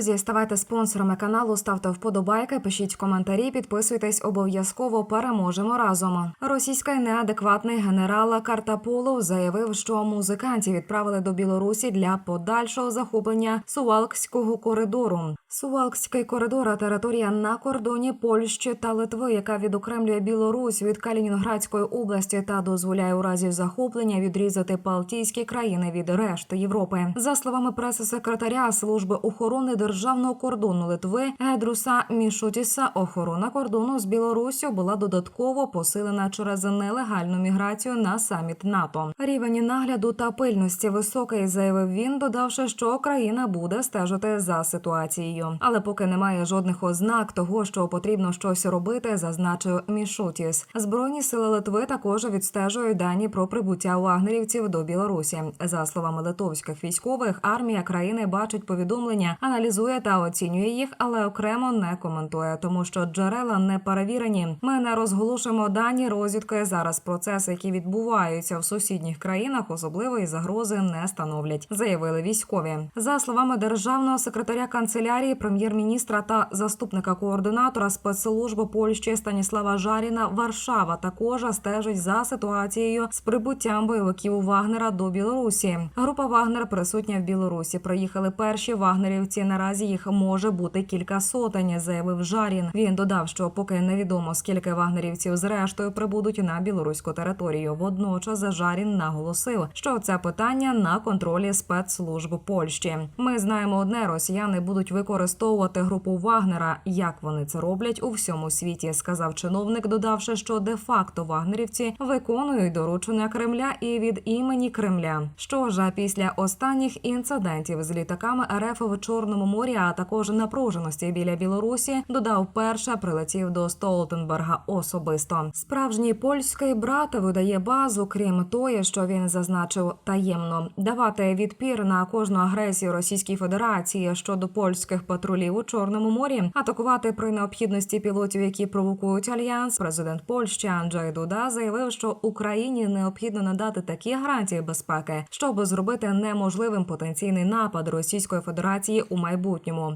Друзі, ставайте спонсорами каналу, ставте вподобайки, пишіть коментарі, підписуйтесь обов'язково. Переможемо разом. Російський неадекватний генерал Картаполов заявив, що музикантів відправили до Білорусі для подальшого захоплення Сувалкського коридору. Сувалкський коридор – територія на кордоні Польщі та Литви, яка відокремлює Білорусь від Калінінградської області та дозволяє у разі захоплення відрізати Балтійські країни від решти Європи. За словами преси-секретаря служби охорони державного кордону Литви Гедруса Мішутіса, охорона кордону з Білоруссю була додатково посилена через нелегальну міграцію на саміт НАТО. Рівень нагляду та пильності високий, заявив він, додавши, що країна буде стежити за ситуацією. Але поки немає жодних ознак того, що потрібно щось робити, зазначив Мішутіс. Збройні сили Литви також відстежують дані про прибуття вагнерівців до Білорусі. За словами литовських військових, армія країни бачить повідомлення, аналізує та оцінює їх, але окремо не коментує, тому що джерела не перевірені. Ми не розголошуємо дані розвідки. Зараз процеси, які відбуваються в сусідніх країнах, особливої загрози не становлять, заявили військові. За словами державного секретаря канцелярії, прем'єр-міністра та заступника координатора спецслужби Польщі Станіслава Жаріна, Варшава також стежить за ситуацією з прибуттям бойовиків Вагнера до Білорусі. Група Вагнер присутня в Білорусі. Приїхали перші вагнерівці. Наразі їх може бути кілька сотень, заявив Жарін. Він додав, що поки невідомо скільки вагнерівців зрештою прибудуть на білоруську територію. Водночас Жарін наголосив, що це питання на контролі спецслужб Польщі. Ми знаємо одне: росіяни будуть використовувати групу Вагнера. Як вони це роблять у всьому світі, сказав чиновник, додавши, що де-факто вагнерівці виконують доручення Кремля і від імені Кремля. Що ж, після останніх інцидентів з літаками РФ в Чорному морі, а також напруженості біля Білорусі, додав перше прилетів до Столтенберга особисто. Справжній польський брат видає базу, крім тої, що він зазначив таємно давати відпір на кожну агресію Російської Федерації щодо польських патрулів у Чорному морі, атакувати при необхідності пілотів, які провокують альянс. Президент Польщі Анджей Дуда заявив, що Україні необхідно надати такі гарантії безпеки, щоб зробити неможливим потенційний напад Російської Федерації у майбутньому.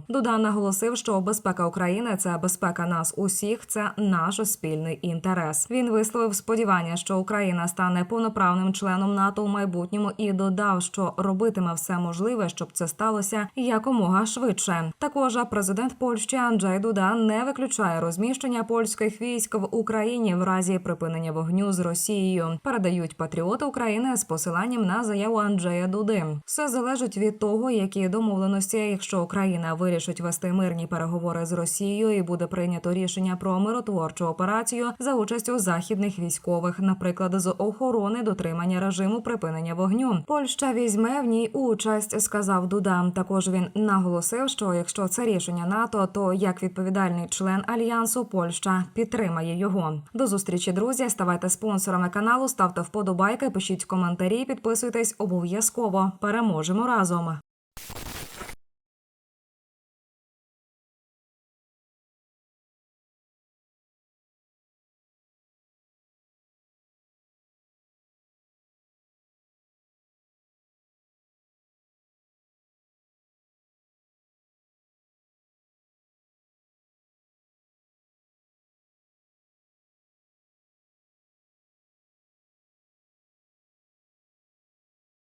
Дуда наголосив, що безпека України це безпека нас усіх, це наш спільний інтерес. Він висловив сподівання, що Україна стане повноправним членом НАТО у майбутньому, і додав, що робитиме все можливе, щоб це сталося якомога швидше. Також президент Польщі Анджей Дуда не виключає розміщення польських військ в Україні в разі припинення вогню з Росією. Передають патріоти України з посиланням на заяву Анджея Дуди. Все залежить від того, які домовленості, якщо Україна вирішить вести мирні переговори з Росією і буде прийнято рішення про миротворчу операцію за участю західних військових, наприклад, з охорони дотримання режиму припинення вогню. Польща візьме в ній участь, сказав Дуда. Також він наголосив, що якщо це рішення НАТО, то як відповідальний член альянсу Польща підтримає його. До зустрічі, друзі. Ставайте спонсорами каналу, ставте вподобайки, пишіть коментарі, підписуйтесь обов'язково. Переможемо разом.